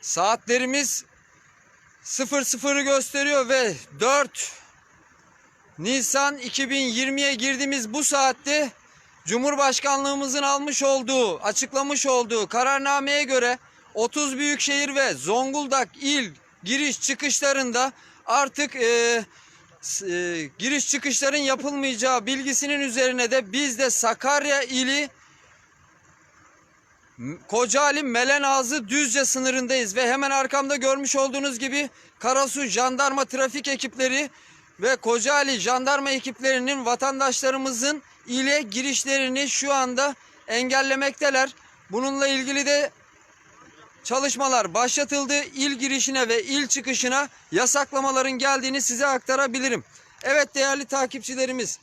Saatlerimiz 00'ı gösteriyor ve 4 Nisan 2020'ye girdiğimiz bu saatte Cumhurbaşkanlığımızın almış olduğu, açıklamış olduğu kararnameye göre 30 büyükşehir ve Zonguldak il giriş çıkışlarında artık e, e, giriş çıkışların yapılmayacağı bilgisinin üzerine de biz de Sakarya ili Kocaeli Melenazı Düzce sınırındayız ve hemen arkamda görmüş olduğunuz gibi Karasu jandarma trafik ekipleri ve Kocaeli jandarma ekiplerinin vatandaşlarımızın ile girişlerini şu anda engellemekteler. Bununla ilgili de çalışmalar başlatıldı. İl girişine ve il çıkışına yasaklamaların geldiğini size aktarabilirim. Evet değerli takipçilerimiz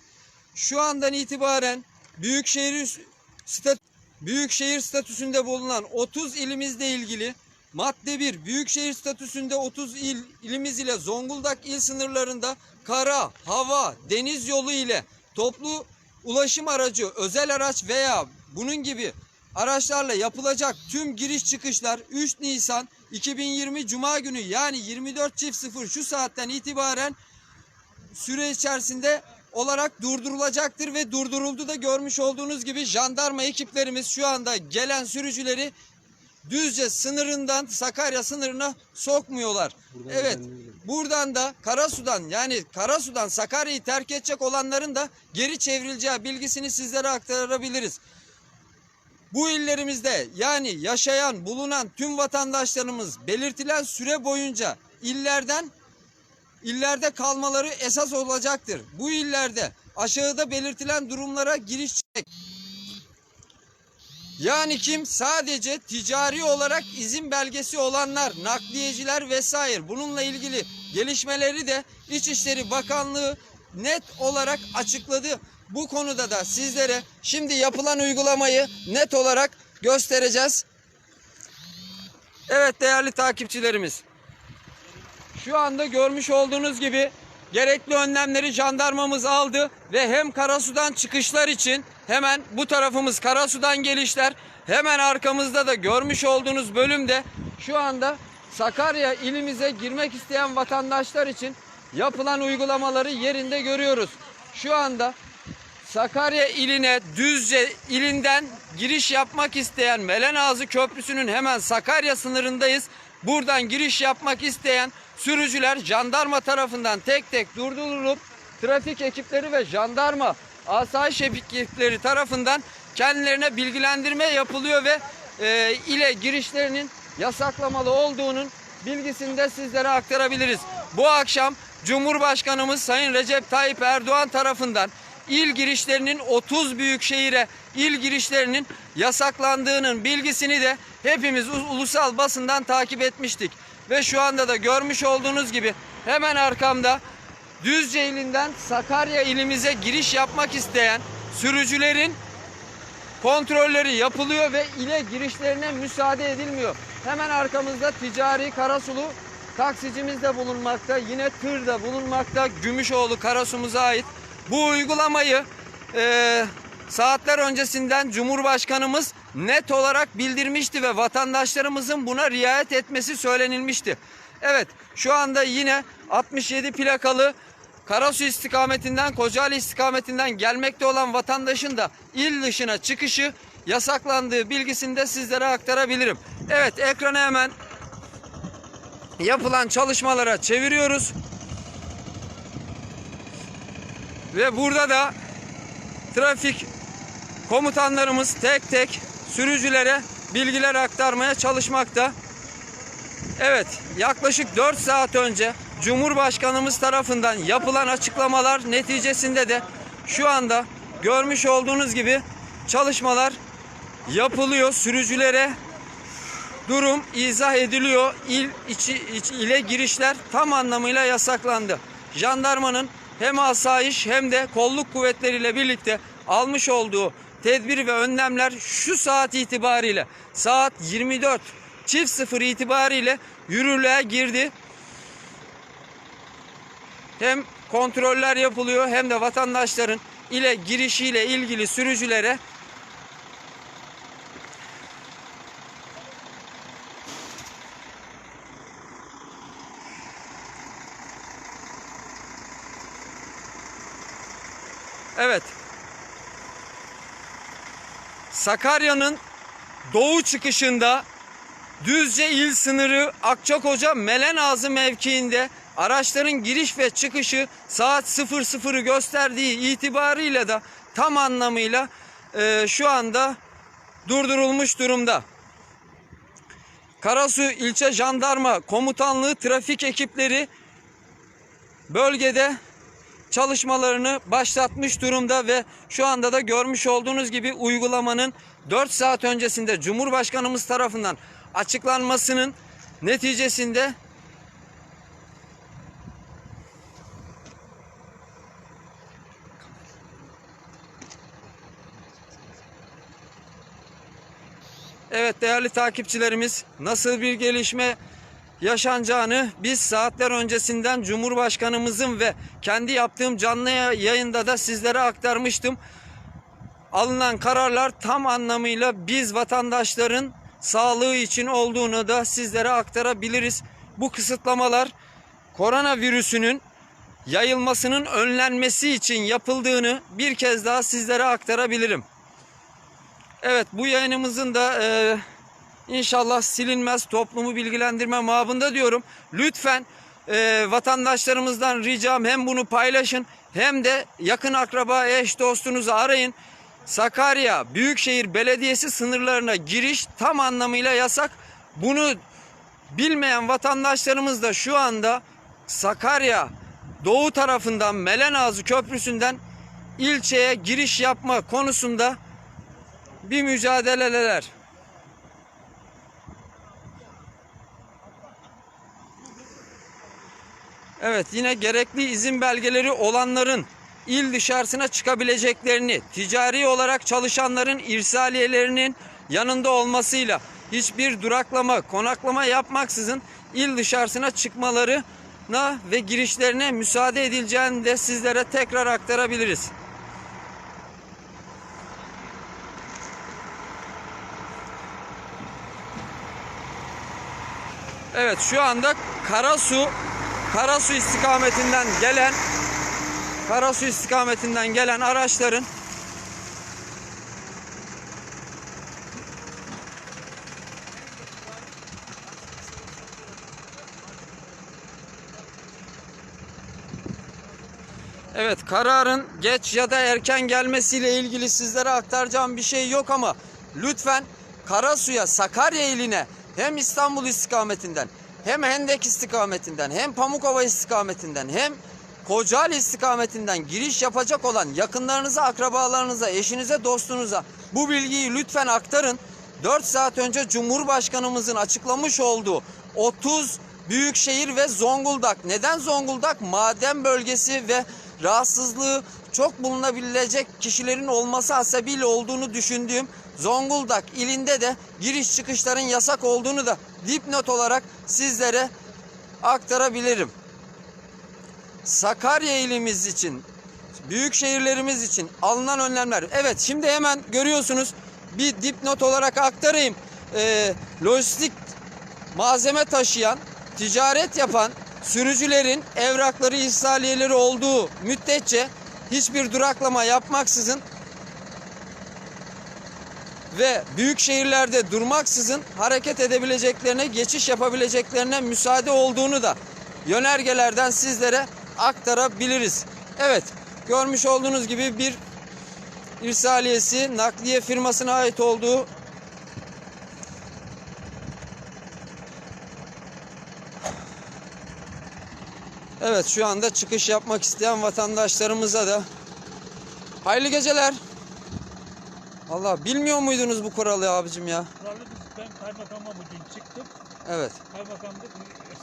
şu andan itibaren Büyükşehir stat Büyükşehir statüsünde bulunan 30 ilimizle ilgili madde 1 Büyükşehir statüsünde 30 il ilimiz ile Zonguldak il sınırlarında kara, hava, deniz yolu ile toplu ulaşım aracı, özel araç veya bunun gibi araçlarla yapılacak tüm giriş çıkışlar 3 Nisan 2020 Cuma günü yani 24.00 şu saatten itibaren süre içerisinde olarak durdurulacaktır ve durduruldu da görmüş olduğunuz gibi jandarma ekiplerimiz şu anda gelen sürücüleri Düzce sınırından Sakarya sınırına sokmuyorlar. evet. Buradan da Karasu'dan yani Karasu'dan Sakarya'yı terk edecek olanların da geri çevrileceği bilgisini sizlere aktarabiliriz. Bu illerimizde yani yaşayan, bulunan tüm vatandaşlarımız belirtilen süre boyunca illerden illerde kalmaları esas olacaktır. Bu illerde aşağıda belirtilen durumlara giriş. Yani kim sadece ticari olarak izin belgesi olanlar, nakliyeciler vesaire bununla ilgili gelişmeleri de İçişleri Bakanlığı net olarak açıkladı. Bu konuda da sizlere şimdi yapılan uygulamayı net olarak göstereceğiz. Evet değerli takipçilerimiz. Şu anda görmüş olduğunuz gibi gerekli önlemleri jandarmamız aldı ve hem Karasu'dan çıkışlar için hemen bu tarafımız Karasu'dan gelişler hemen arkamızda da görmüş olduğunuz bölümde şu anda Sakarya ilimize girmek isteyen vatandaşlar için yapılan uygulamaları yerinde görüyoruz. Şu anda Sakarya iline Düzce ilinden giriş yapmak isteyen Melenazı Köprüsü'nün hemen Sakarya sınırındayız. Buradan giriş yapmak isteyen sürücüler jandarma tarafından tek tek durdurulup trafik ekipleri ve jandarma asayiş ekipleri tarafından kendilerine bilgilendirme yapılıyor ve e, ile girişlerinin yasaklamalı olduğunun bilgisini de sizlere aktarabiliriz. Bu akşam Cumhurbaşkanımız Sayın Recep Tayyip Erdoğan tarafından il girişlerinin 30 büyük şehire il girişlerinin yasaklandığının bilgisini de hepimiz ulusal basından takip etmiştik. Ve şu anda da görmüş olduğunuz gibi hemen arkamda Düzce ilinden Sakarya ilimize giriş yapmak isteyen sürücülerin kontrolleri yapılıyor ve ile girişlerine müsaade edilmiyor. Hemen arkamızda ticari Karasulu taksicimiz de bulunmakta. Yine tır da bulunmakta. Gümüşoğlu Karasu'muza ait. Bu uygulamayı eee, saatler öncesinden Cumhurbaşkanımız net olarak bildirmişti ve vatandaşlarımızın buna riayet etmesi söylenilmişti. Evet şu anda yine 67 plakalı Karasu istikametinden Kocaeli istikametinden gelmekte olan vatandaşın da il dışına çıkışı yasaklandığı bilgisini de sizlere aktarabilirim. Evet ekrana hemen yapılan çalışmalara çeviriyoruz. Ve burada da trafik komutanlarımız tek tek sürücülere bilgiler aktarmaya çalışmakta. Evet, yaklaşık 4 saat önce Cumhurbaşkanımız tarafından yapılan açıklamalar neticesinde de şu anda görmüş olduğunuz gibi çalışmalar yapılıyor. Sürücülere durum izah ediliyor. İl içi, iç- ile girişler tam anlamıyla yasaklandı. Jandarmanın hem asayiş hem de kolluk kuvvetleriyle birlikte almış olduğu tedbir ve önlemler şu saat itibariyle saat 24 çift sıfır itibariyle yürürlüğe girdi. Hem kontroller yapılıyor hem de vatandaşların ile girişiyle ilgili sürücülere Evet. Sakarya'nın doğu çıkışında Düzce il sınırı Akçakoca Melenazı mevkiinde araçların giriş ve çıkışı saat 00'ı gösterdiği itibarıyla da tam anlamıyla e, şu anda durdurulmuş durumda. Karasu İlçe Jandarma Komutanlığı trafik ekipleri bölgede çalışmalarını başlatmış durumda ve şu anda da görmüş olduğunuz gibi uygulamanın 4 saat öncesinde Cumhurbaşkanımız tarafından açıklanmasının neticesinde Evet değerli takipçilerimiz nasıl bir gelişme yaşanacağını biz saatler öncesinden Cumhurbaşkanımızın ve kendi yaptığım canlı yayında da sizlere aktarmıştım. Alınan kararlar tam anlamıyla biz vatandaşların sağlığı için olduğunu da sizlere aktarabiliriz. Bu kısıtlamalar koronavirüsünün yayılmasının önlenmesi için yapıldığını bir kez daha sizlere aktarabilirim. Evet bu yayınımızın da e, inşallah silinmez toplumu bilgilendirme mabında diyorum. Lütfen e, vatandaşlarımızdan ricam hem bunu paylaşın hem de yakın akraba eş dostunuzu arayın. Sakarya Büyükşehir Belediyesi sınırlarına giriş tam anlamıyla yasak. Bunu bilmeyen vatandaşlarımız da şu anda Sakarya doğu tarafından Melenazı Köprüsü'nden ilçeye giriş yapma konusunda bir mücadeleler. Evet yine gerekli izin belgeleri olanların il dışarısına çıkabileceklerini, ticari olarak çalışanların irsaliyelerinin yanında olmasıyla hiçbir duraklama, konaklama yapmaksızın il dışarısına çıkmalarına ve girişlerine müsaade edileceğini de sizlere tekrar aktarabiliriz. Evet şu anda Karasu Karasu istikametinden gelen Karasu istikametinden gelen araçların Evet kararın geç ya da erken gelmesiyle ilgili sizlere aktaracağım bir şey yok ama lütfen Karasu'ya Sakarya iline hem İstanbul istikametinden hem Hendek istikametinden hem Pamukova istikametinden hem Kocaeli istikametinden giriş yapacak olan yakınlarınıza, akrabalarınıza, eşinize, dostunuza bu bilgiyi lütfen aktarın. 4 saat önce Cumhurbaşkanımızın açıklamış olduğu 30 büyükşehir ve Zonguldak. Neden Zonguldak? Maden bölgesi ve rahatsızlığı çok bulunabilecek kişilerin olması hasebiyle olduğunu düşündüğüm Zonguldak ilinde de giriş çıkışların yasak olduğunu da dipnot olarak sizlere aktarabilirim. Sakarya ilimiz için, büyük şehirlerimiz için alınan önlemler. Evet şimdi hemen görüyorsunuz bir dipnot olarak aktarayım. Ee, lojistik malzeme taşıyan, ticaret yapan sürücülerin evrakları ihsaliyeleri olduğu müddetçe hiçbir duraklama yapmaksızın ve büyük şehirlerde durmaksızın hareket edebileceklerine, geçiş yapabileceklerine müsaade olduğunu da yönergelerden sizlere aktarabiliriz. Evet, görmüş olduğunuz gibi bir irsaliyesi nakliye firmasına ait olduğu Evet şu anda çıkış yapmak isteyen vatandaşlarımıza da hayırlı geceler. Allah bilmiyor muydunuz bu kuralı abicim ya? Kuralı biz ben kaymakama bugün çıktım. Evet. Kaymakamlık,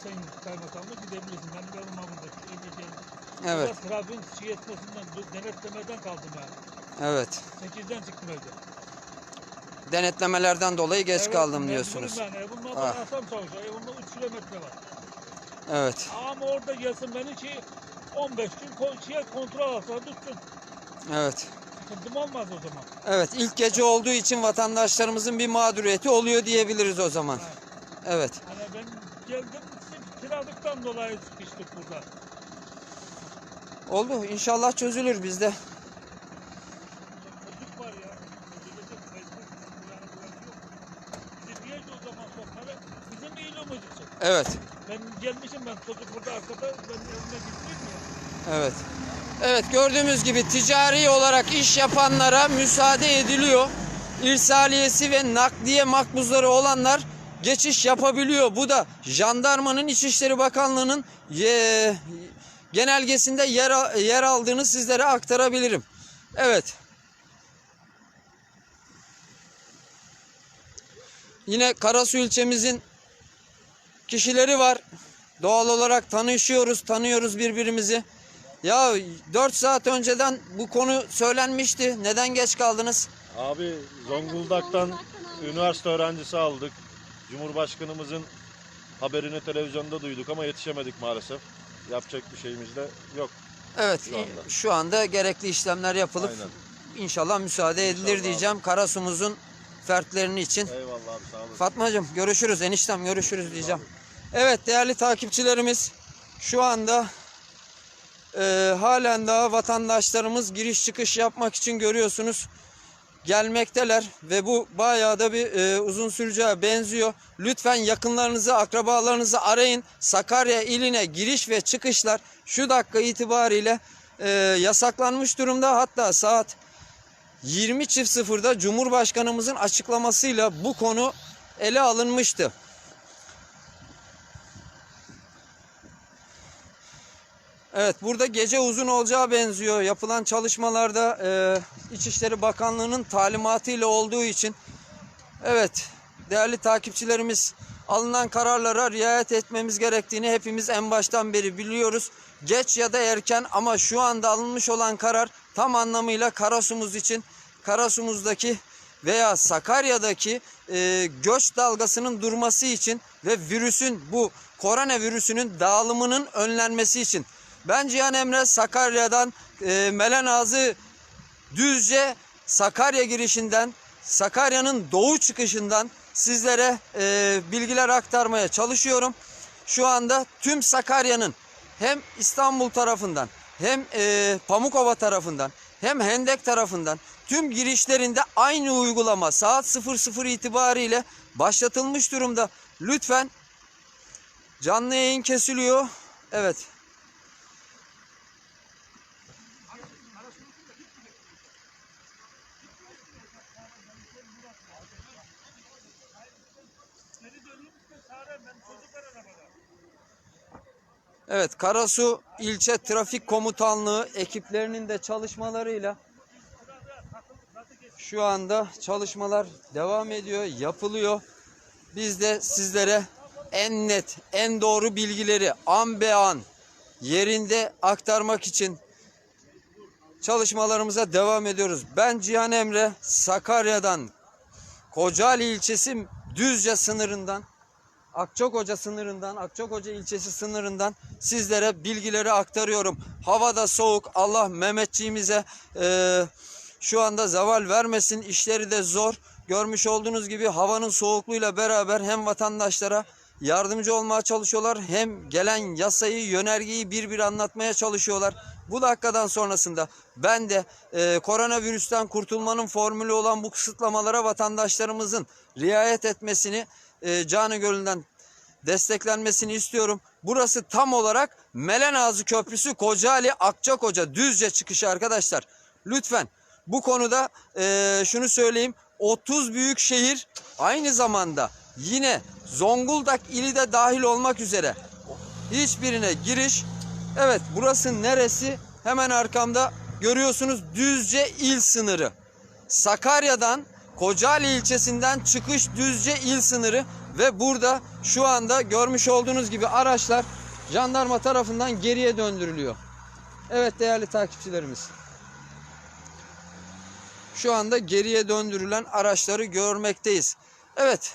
sayın kaymakamlık gidebilirsin. Benim evim ha burada. Geldim. Evet. Biraz trafiğin şey etmesinden, denetlemeden kaldım yani. Evet. 8'den çıktım evde. Denetlemelerden dolayı geç Evet, kaldım diyorsunuz. Yani. Evimden Ah. Hasan çalışıyor. Evimde 3 kilometre var. Evet. Ama orada gelsin beni şey 15 gün ko- şey kontrol alsa tutsun. Evet. Kızdırma olmaz o zaman. Evet ilk gece olduğu için vatandaşlarımızın bir mağduriyeti oluyor diyebiliriz o zaman. Evet. Hani ben geldim kiralıktan dolayı sıkıştık burada. Oldu. İnşallah çözülür bizde. Evet. Ben gelmişim ben çocuk burada arkada. Ben önüne gittim ya. Evet. Evet gördüğümüz gibi ticari olarak iş yapanlara müsaade ediliyor. İrsaliyesi ve nakliye makbuzları olanlar geçiş yapabiliyor. Bu da jandarmanın İçişleri Bakanlığı'nın genelgesinde yer, yer aldığını sizlere aktarabilirim. Evet. Yine Karasu ilçemizin kişileri var. Doğal olarak tanışıyoruz, tanıyoruz birbirimizi. Ya 4 saat önceden bu konu söylenmişti. Neden geç kaldınız? Abi Zonguldak'tan üniversite öğrencisi aldık. Cumhurbaşkanımızın haberini televizyonda duyduk ama yetişemedik maalesef. Yapacak bir şeyimiz de yok. Evet, Şu anda. şu anda gerekli işlemler yapılıp Aynen. inşallah müsaade edilir İnşallah diyeceğim. Karasumuzun fertlerini için. Eyvallah abi sağ olasın. Fatmacığım görüşürüz, eniştem görüşürüz diyeceğim. Evet değerli takipçilerimiz şu anda e, halen daha vatandaşlarımız giriş çıkış yapmak için görüyorsunuz gelmekteler ve bu bayağı da bir e, uzun süreceğe benziyor. Lütfen yakınlarınızı, akrabalarınızı arayın. Sakarya iline giriş ve çıkışlar şu dakika itibariyle e, yasaklanmış durumda. Hatta saat 20.00'da Cumhurbaşkanımızın açıklamasıyla bu konu ele alınmıştı. Evet burada gece uzun olacağı benziyor. Yapılan çalışmalarda e, İçişleri Bakanlığı'nın talimatıyla olduğu için evet değerli takipçilerimiz alınan kararlara riayet etmemiz gerektiğini hepimiz en baştan beri biliyoruz. Geç ya da erken ama şu anda alınmış olan karar tam anlamıyla Karasumuz için Karasumuz'daki veya Sakarya'daki e, göç dalgasının durması için ve virüsün bu koronavirüsünün dağılımının önlenmesi için. Ben Cihan Emre Sakarya'dan e, Melenazı Düzce Sakarya girişinden Sakarya'nın doğu çıkışından sizlere e, bilgiler aktarmaya çalışıyorum. Şu anda tüm Sakarya'nın hem İstanbul tarafından hem e, Pamukova tarafından hem Hendek tarafından tüm girişlerinde aynı uygulama saat 00 itibariyle başlatılmış durumda. Lütfen canlı yayın kesiliyor. Evet. Evet Karasu İlçe Trafik Komutanlığı ekiplerinin de çalışmalarıyla şu anda çalışmalar devam ediyor, yapılıyor. Biz de sizlere en net, en doğru bilgileri an be an yerinde aktarmak için çalışmalarımıza devam ediyoruz. Ben Cihan Emre, Sakarya'dan, Kocaeli ilçesi Düzce sınırından Akçakoca sınırından, Akçakoca ilçesi sınırından sizlere bilgileri aktarıyorum. Havada soğuk. Allah Mehmetçiğimize eee, şu anda zeval vermesin. İşleri de zor. Görmüş olduğunuz gibi havanın soğukluğuyla beraber hem vatandaşlara yardımcı olmaya çalışıyorlar hem gelen yasayı, yönergeyi bir bir anlatmaya çalışıyorlar. Bu dakikadan sonrasında ben de eee, koronavirüsten kurtulmanın formülü olan bu kısıtlamalara vatandaşlarımızın riayet etmesini e, gönülden desteklenmesini istiyorum. Burası tam olarak Melenazı Köprüsü Kocaeli Akçakoca Düzce çıkışı arkadaşlar. Lütfen bu konuda e, şunu söyleyeyim. 30 büyük şehir aynı zamanda yine Zonguldak ili de dahil olmak üzere hiçbirine giriş. Evet burası neresi? Hemen arkamda görüyorsunuz Düzce il sınırı. Sakarya'dan Kocaeli ilçesinden çıkış Düzce il sınırı ve burada şu anda görmüş olduğunuz gibi araçlar jandarma tarafından geriye döndürülüyor. Evet değerli takipçilerimiz. Şu anda geriye döndürülen araçları görmekteyiz. Evet.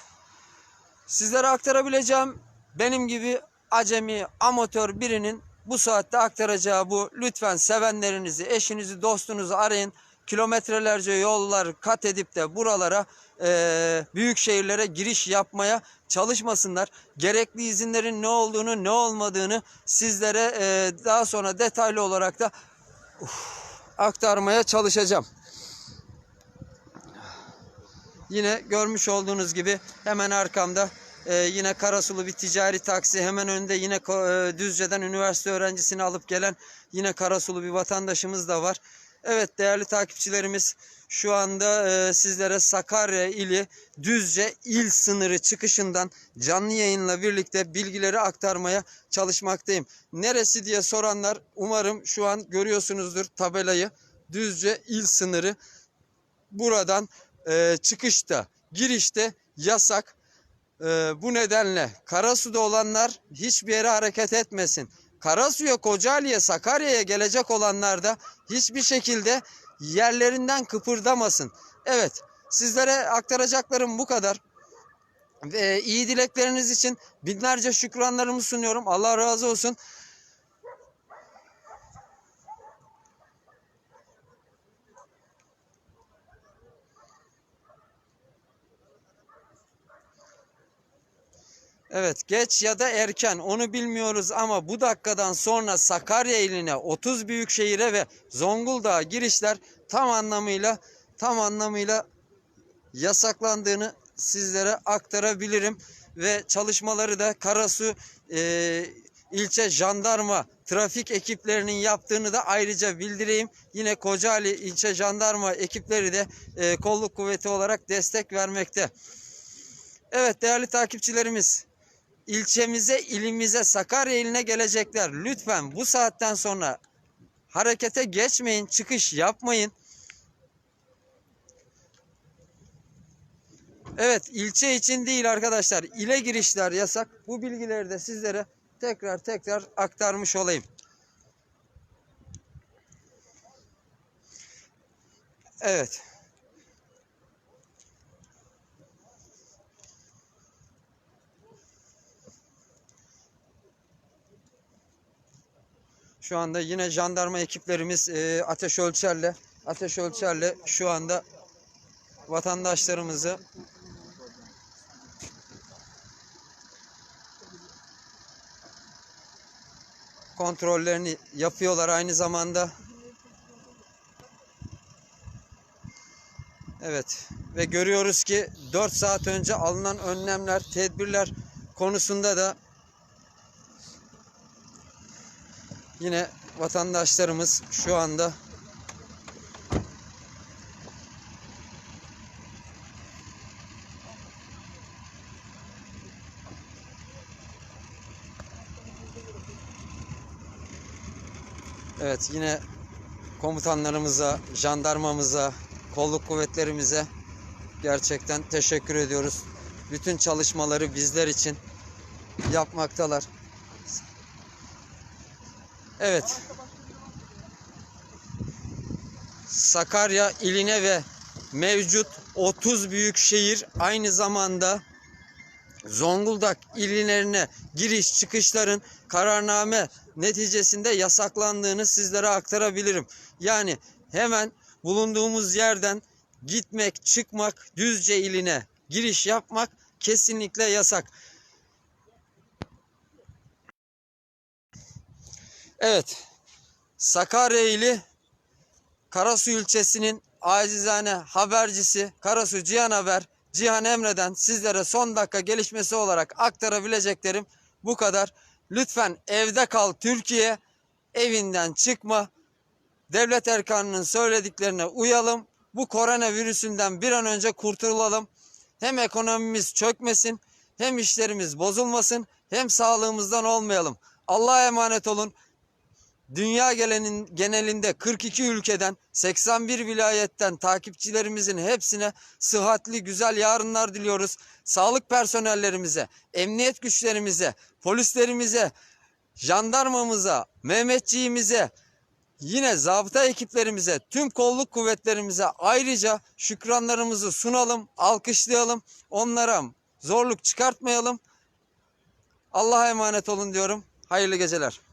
Sizlere aktarabileceğim benim gibi acemi, amatör birinin bu saatte aktaracağı bu. Lütfen sevenlerinizi, eşinizi, dostunuzu arayın. Kilometrelerce yollar kat edip de buralara eee, büyük şehirlere giriş yapmaya çalışmasınlar. Gerekli izinlerin ne olduğunu, ne olmadığını sizlere eee, daha sonra detaylı olarak da uf, aktarmaya çalışacağım. Yine görmüş olduğunuz gibi hemen arkamda Ee, yine Karasulu bir ticari taksi. Hemen önde yine e, Düzce'den üniversite öğrencisini alıp gelen yine Karasulu bir vatandaşımız da var. Evet değerli takipçilerimiz şu anda e, sizlere Sakarya ili Düzce il sınırı çıkışından canlı yayınla birlikte bilgileri aktarmaya çalışmaktayım. Neresi diye soranlar umarım şu an görüyorsunuzdur tabelayı. Düzce il sınırı buradan e, çıkışta girişte yasak. E, bu nedenle Karasu'da olanlar hiçbir yere hareket etmesin. Karasu'ya, Kocaeli'ye, Sakarya'ya gelecek olanlar da hiçbir şekilde yerlerinden kıpırdamasın. Evet, sizlere aktaracaklarım bu kadar. Ve iyi dilekleriniz için binlerce şükranlarımı sunuyorum. Allah razı olsun. Evet geç ya da erken onu bilmiyoruz ama bu dakikadan sonra Sakarya iline 30 büyük şehire ve Zonguldak'a girişler tam anlamıyla tam anlamıyla yasaklandığını sizlere aktarabilirim ve çalışmaları da Karasu e, ilçe jandarma trafik ekiplerinin yaptığını da ayrıca bildireyim. Yine Kocaeli ilçe jandarma ekipleri de e, kolluk kuvveti olarak destek vermekte. Evet değerli takipçilerimiz ilçemize, ilimize, Sakarya iline gelecekler. Lütfen bu saatten sonra harekete geçmeyin, çıkış yapmayın. Evet, ilçe için değil arkadaşlar. ile girişler yasak. Bu bilgileri de sizlere tekrar tekrar aktarmış olayım. Evet. Şu anda yine jandarma ekiplerimiz e, ateş ölçerle ateş ölçerle şu anda vatandaşlarımızı kontrollerini yapıyorlar aynı zamanda. Evet ve görüyoruz ki 4 saat önce alınan önlemler, tedbirler konusunda da Yine vatandaşlarımız şu anda Evet yine komutanlarımıza, jandarmamıza, kolluk kuvvetlerimize gerçekten teşekkür ediyoruz. Bütün çalışmaları bizler için yapmaktalar. Evet. Sakarya iline ve mevcut 30 büyük şehir aynı zamanda Zonguldak ilinlerine giriş çıkışların kararname neticesinde yasaklandığını sizlere aktarabilirim. Yani hemen bulunduğumuz yerden gitmek, çıkmak, Düzce iline giriş yapmak kesinlikle yasak. Evet. Sakarya ili Karasu ilçesinin acizane habercisi Karasu Cihan Haber Cihan Emre'den sizlere son dakika gelişmesi olarak aktarabileceklerim bu kadar. Lütfen evde kal Türkiye. Evinden çıkma. Devlet erkanının söylediklerine uyalım. Bu koronavirüsünden bir an önce kurtulalım. Hem ekonomimiz çökmesin, hem işlerimiz bozulmasın, hem sağlığımızdan olmayalım. Allah'a emanet olun. Dünya gelenin, genelinde 42 ülkeden 81 vilayetten takipçilerimizin hepsine sıhhatli güzel yarınlar diliyoruz. Sağlık personellerimize, emniyet güçlerimize, polislerimize, jandarmamıza, Mehmetçiğimize, yine zabıta ekiplerimize, tüm kolluk kuvvetlerimize ayrıca şükranlarımızı sunalım, alkışlayalım. Onlara zorluk çıkartmayalım. Allah'a emanet olun diyorum. Hayırlı geceler.